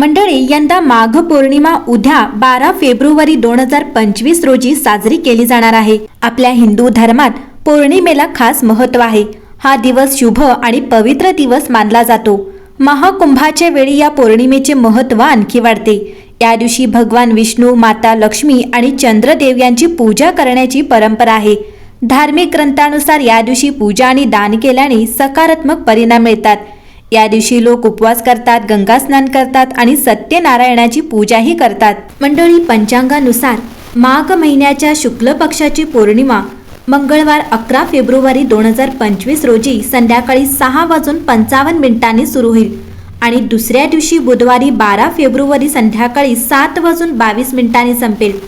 मंडळी यंदा माघ पौर्णिमा उद्या बारा फेब्रुवारी दोन हजार पंचवीस रोजी साजरी केली जाणार आहे. आपल्या हिंदू धर्मात पौर्णिमेला खास महत्त्व आहे. हा दिवस शुभ आणि पवित्र दिवस मानला जातो. महाकुंभाच्या वेळी या पौर्णिमेचे महत्त्व आणखी वाढते. या दिवशी भगवान विष्णू माता लक्ष्मी आणि चंद्रदेव यांची पूजा करण्याची परंपरा आहे. धार्मिक ग्रंथानुसार या दिवशी पूजा आणि दान केल्याने सकारात्मक परिणाम मिळतात. या दिवशी लोक उपवास करतात गंगा स्नान करतात आणि सत्यनारायणाची पूजाही करतात. मंडळी पंचांगानुसार माघ महिन्याच्या शुक्ल पक्षाची पौर्णिमा मंगळवार अकरा फेब्रुवारी दोन हजार पंचवीस रोजी संध्याकाळी सहा वाजून पंचावन्न मिनिटांनी सुरू होईल आणि दुसऱ्या दिवशी बुधवारी बारा फेब्रुवारी संध्याकाळी सात वाजून बावीस मिनिटांनी संपेल.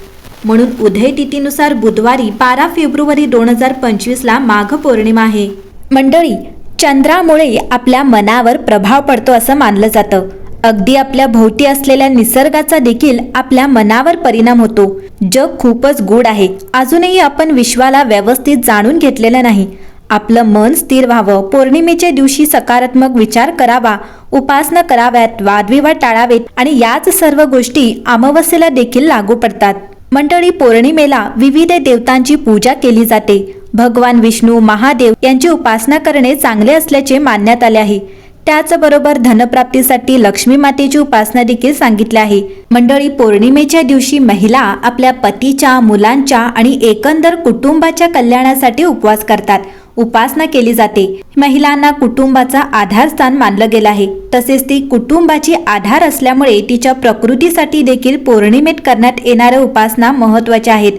म्हणून उदय तिथीनुसार बुधवारी बारा फेब्रुवारी दोन हजार पंचवीसला माघ पौर्णिमा आहे. मंडळी चंद्रामुळे आपल्या मनावर प्रभाव पडतो असं मानलं जातं. अगदी आपल्या भोवती असलेल्या निसर्गाचा देखील आपल्या मनावर परिणाम होतो. जग खूपच गूढ आहे. अजूनही आपण विश्वाला व्यवस्थित जाणून घेतलेलं नाही. आपलं मन स्थिर व्हावं पौर्णिमेच्या दिवशी सकारात्मक विचार करावा उपासना कराव्यात वादविवाद टाळावेत आणि याच सर्व गोष्टी अमावस्येला देखील लागू पडतात. मंडळी पौर्णिमेला विविध देवतांची पूजा केली जाते. भगवान विष्णू महादेव यांची उपासना करणे चांगले असल्याचे मानण्यात आले आहे. त्याचबरोबर धनप्राप्तीसाठी लक्ष्मी मातेची उपासना देखील सांगितली आहे. मंडळी पौर्णिमेच्या दिवशी महिला आपल्या पतीच्या मुलांच्या आणि एकंदर कुटुंबाच्या कल्याणासाठी उपवास करतात. उपासना केली जाते. महिलांना कुटुंबाचा आधारस्थान मानलं गेलं आहे. तसेच ती कुटुंबाची आधार असल्यामुळे तिच्या प्रकृतीसाठी देखील पौर्णिमेत करण्यात येणाऱ्या उपासना महत्त्वाच्या आहेत.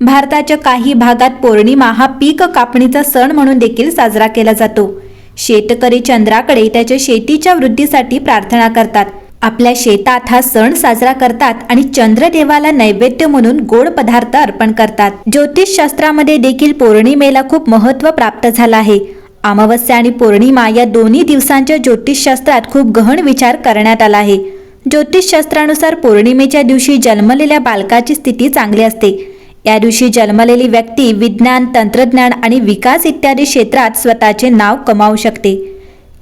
भारताच्या काही भागात पौर्णिमा हा पीक कापणीचा सण म्हणून देखील साजरा केला जातो. शेतकरी चंद्राकडे त्याच्या शेतीच्या वृद्धीसाठी प्रार्थना करतात. आपल्या शेतात हा सण साजरा करतात आणि चंद्रदेवाला नैवेद्य म्हणून गोड पदार्थ अर्पण करतात. ज्योतिषशास्त्रामध्ये देखील पौर्णिमेला खूप महत्त्व प्राप्त झालं आहे. अमावस्या आणि पौर्णिमा या दोन्ही दिवसांच्या ज्योतिषशास्त्रात खूप गहन विचार करण्यात आला आहे. ज्योतिषशास्त्रानुसार पौर्णिमेच्या दिवशी जन्मलेल्या बालकाची स्थिती चांगली असते. या दिवशी जन्मलेली व्यक्ती विज्ञान तंत्रज्ञान आणि विकास इत्यादी क्षेत्रात स्वतःचे नाव कमावू शकते.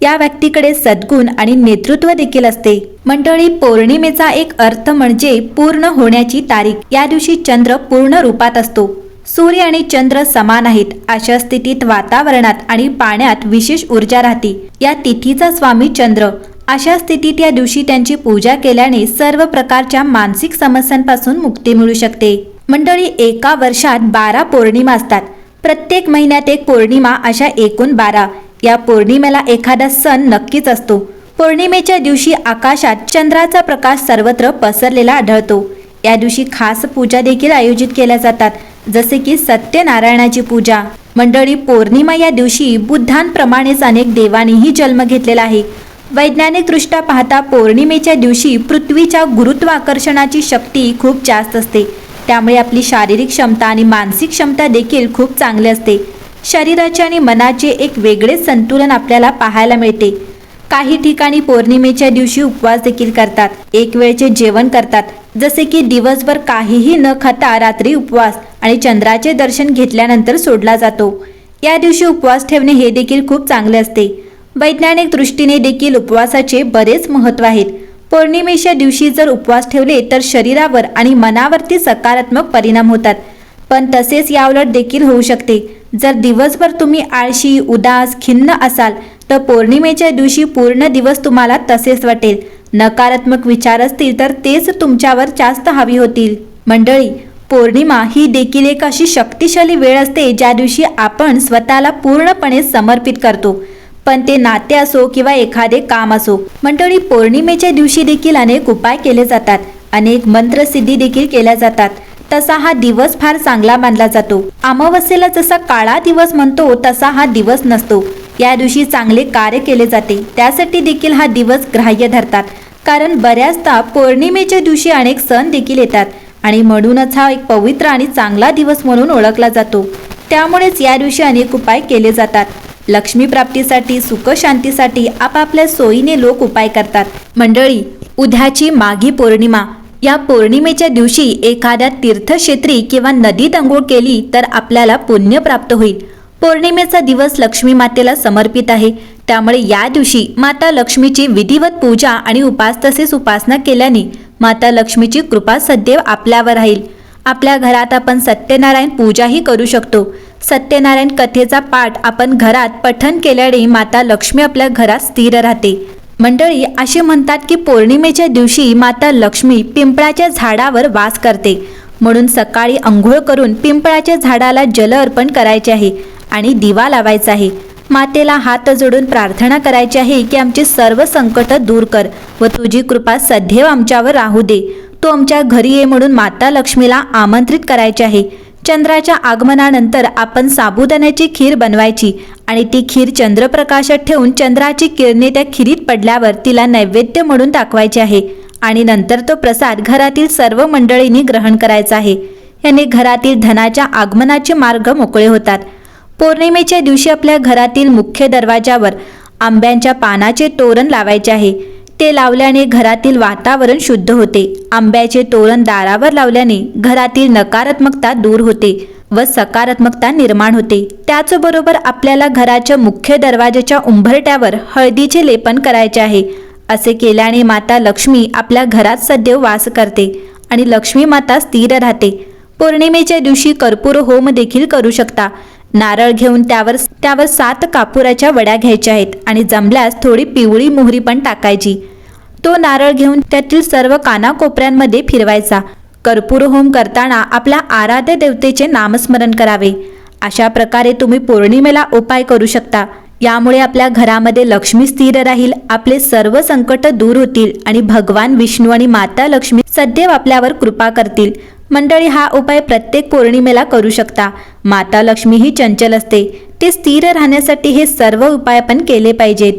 या व्यक्तीकडे सद्गुण आणि नेतृत्व देखील असते. मंडळी पौर्णिमेचा एक अर्थ म्हणजे पूर्ण होण्याची तारीख. या दिवशी चंद्र पूर्ण रूपात असतो. सूर्य आणि चंद्र समान आहेत. अशा स्थितीत वातावरणात आणि पाण्यात विशेष ऊर्जा राहते. या तिथीचा स्वामी चंद्र. अशा स्थितीत या दिवशी त्यांची पूजा केल्याने सर्व प्रकारच्या मानसिक समस्यांपासून मुक्ती मिळू शकते. मंडळी एका वर्षात बारा पौर्णिमा असतात. प्रत्येक महिन्यात एक पौर्णिमा अशा एकूण बारा. या पौर्णिमेला एखादा सण नक्कीच असतो. पौर्णिमेच्या दिवशी आकाशात चंद्राचा प्रकाश सर्वत्र पसरलेला आढळतो. या दिवशी खास पूजा देखील आयोजित केल्या जातात जसे की सत्यनारायणाची पूजा. मंडळी पौर्णिमा या दिवशी बुद्धांप्रमाणेच अनेक देवांनीही जन्म घेतलेला आहे. वैज्ञानिकदृष्ट्या पाहता पौर्णिमेच्या दिवशी पृथ्वीच्या गुरुत्वाकर्षणाची शक्ती खूप जास्त असते. त्यामुळे आपली शारीरिक क्षमता आणि मानसिक क्षमता देखील खूप चांगली असते. शरीराचे आणि मनाचे एक वेगळेच संतुलन आपल्याला पाहायला मिळते. काही ठिकाणी पौर्णिमेच्या दिवशी उपवास देखील करतात. एक वेळचे जेवण करतात. जसे की दिवसभर काहीही न खाता रात्री उपवास आणि चंद्राचे दर्शन घेतल्यानंतर सोडला जातो. या दिवशी उपवास ठेवणे हे देखील खूप चांगले असते. वैज्ञानिक दृष्टीने देखील उपवासाचे बरेच महत्त्व आहेत. पौर्णिमेच्या दिवशी जर उपवास ठेवले तर शरीरावर आणि मनावरती सकारात्मक परिणाम होतात. पण तसेच याउलट देखील होऊ शकते. जर दिवसभर तुम्ही आळशी उदास खिन्न असाल तर पौर्णिमेच्या दिवशी पूर्ण दिवस तुम्हाला तसेच वाटेल. नकारात्मक विचार असतील तर तेच तुमच्यावर जास्त हवी होतील. मंडळी पौर्णिमा ही देखील एक अशी शक्तिशाली वेळ असते ज्या दिवशी आपण स्वतःला पूर्णपणे समर्पित करतो. पण ते नाते असो किंवा एखादे काम असो मंडळी पौर्णिमेच्या दिवशी देखील अनेक उपाय केले जातात. अनेक मंत्रसिद्धी देखील केल्या जातात. तसा हा दिवस फार चांगला मानला जातो. अमावस्येला जसा काळा दिवस म्हणतो तसा हा दिवस नसतो. या दिवशी चांगले कार्य केले जाते. त्यासाठी देखील हा दिवस ग्राह्य धरतात. कारण बऱ्याचदा पौर्णिमेच्या दिवशी अनेक सण देखील येतात आणि म्हणूनच हा एक पवित्र आणि चांगला दिवस म्हणून ओळखला जातो. त्यामुळेच या दिवशी अनेक उपाय केले जातात. लक्ष्मी प्राप्तीसाठी सुख शांतीसाठी आपापल्या सोयीने लोक उपाय करतात. मंडळी उद्याची माघी पौर्णिमा. या पौर्णिमेच्या दिवशी एखाद्या तीर्थक्षेत्री किंवा नदीत अंघोळ केली तर आपल्याला पुण्य प्राप्त होईल. पौर्णिमेचा दिवस लक्ष्मी मातेला समर्पित आहे. त्यामुळे या दिवशी माता लक्ष्मीची विधिवत पूजा आणि उपास तसेच उपासना केल्याने माता लक्ष्मीची कृपा सदैव आपल्यावर राहील. आपल्या घरात आपण सत्यनारायण पूजाही करू शकतो. सत्यनारायण कथेचा पाठ आपण घरात पठन केल्याने माता लक्ष्मी आपल्या घरात स्थिर राहते. मंडळी असे म्हणतात की पौर्णिमेच्या दिवशी माता लक्ष्मी पिंपळाच्या झाडावर वास करते. म्हणून सकाळी अंघोळ करून पिंपळाच्या झाडाला जल अर्पण करायचे आहे आणि दिवा लावायचा आहे. मातेला हात जोडून प्रार्थना करायची आहे की आमची सर्व संकट दूर कर व तुझी कृपा सदैव आमच्यावर राहू दे. तू आमच्या घरी ये म्हणून माता लक्ष्मीला आमंत्रित करायचे आहे. चंद्राच्या आगमनानंतर आपण साबुदाण्याची खीर बनवायची आणि ती खीर चंद्रप्रकाशात ठेवून चंद्राची किरणे त्या खिरीत पडल्यावर तिला नैवेद्य म्हणून दाखवायचे आहे आणि नंतर तो प्रसाद घरातील सर्व मंडळींनी ग्रहण करायचा आहे. याने घरातील धनाच्या आगमनाचे मार्ग मोकळे होतात. पौर्णिमेच्या दिवशी आपल्या घरातील मुख्य दरवाजावर आंब्यांच्या पानाचे तोरण लावायचे आहे. ते लावल्याने घरातील वातावरण शुद्ध होते. आंब्याचे तोरण दारावर लावल्याने घरातील नकारात्मकता दूर होते व सकारात्मकता निर्माण होते. त्याचबरोबर आपल्याला घराच्या मुख्य दरवाजाच्या उंबरट्यावर हळदीचे लेपन करायचे आहे. असे केल्याने माता लक्ष्मी आपल्या घरात सदैव वास करते आणि लक्ष्मी माता स्थिर राहते. पौर्णिमेच्या दिवशी कर्पूर होम देखील करू शकता. नारळ घेऊन त्यावर त्यावर सात कापुराच्या वड्या घ्यायच्या आहेत आणि जमल्यास थोडी पिवळी मोहरी पण टाकायची. तो नारळ घेऊन त्यातील सर्व कानाकोपऱ्यांमध्ये फिरवायचा. कर्पूर होम करताना आपल्या आराध्य देवतेचे नामस्मरण करावे. अशा प्रकारे तुम्ही पौर्णिमेला उपाय करू शकता. यामुळे आपल्या घरामध्ये लक्ष्मी स्थिर राहील आपले सर्व संकट दूर होतील आणि भगवान विष्णू आणि माता लक्ष्मी सदैव आपल्यावर कृपा करतील. मंडळी हा उपाय प्रत्येक पौर्णिमेला करू शकता. माता लक्ष्मी ही चंचल असते. ते स्थिर राहण्यासाठी हे सर्व उपाय आपण केले पाहिजेत.